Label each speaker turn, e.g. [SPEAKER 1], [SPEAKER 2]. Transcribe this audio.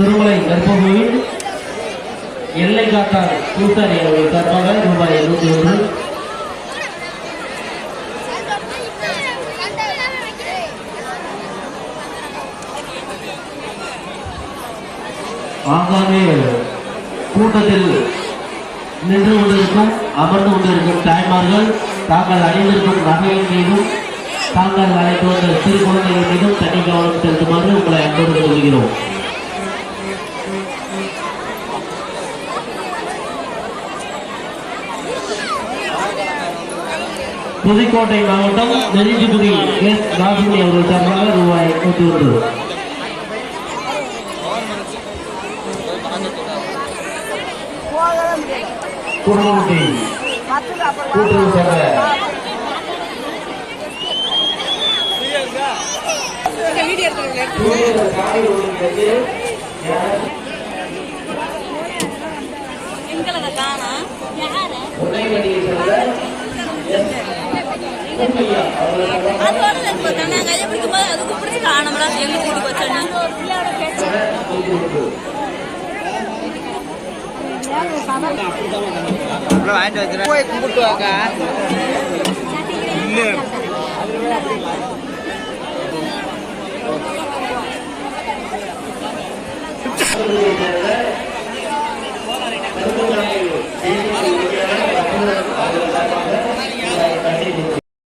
[SPEAKER 1] திருமலை கர்ப்பகோவில் எல்லை காத்தார் பூசாரி அவர்கள் சார்பாக ரூபாய் எழுபத்தி ஒன்று ஆங்காங்கே கூட்டத்தில் நின்று கொண்டிருக்கும் அமர்ந்து கொண்டிருக்கும் தாய்மார்கள் தாங்கள் அணிந்திருக்கும் நகையின் மீதும் தாங்கள் அழைத்து வந்த சிறு குழந்தைகள் மீதும் தனி கவனம் செலுத்துமாறு உங்களை அன்போடு சொல்கிறோம் புதுக்கோட்டை மாவட்டம் நெருஞ்சிபுரி எஸ் ராசினி அவர்கள் சார்பாக ரூபாய் நூற்றி ஒன்று. குடும்பத்தை கூட்டுறவு சங்க.
[SPEAKER 2] அது வரல இப்போ நாங்கள் கையை பிடிக்கும் போது வச்சோன்னு
[SPEAKER 3] வாங்கிட்டு போய் கும்பிட்டு வாங்க.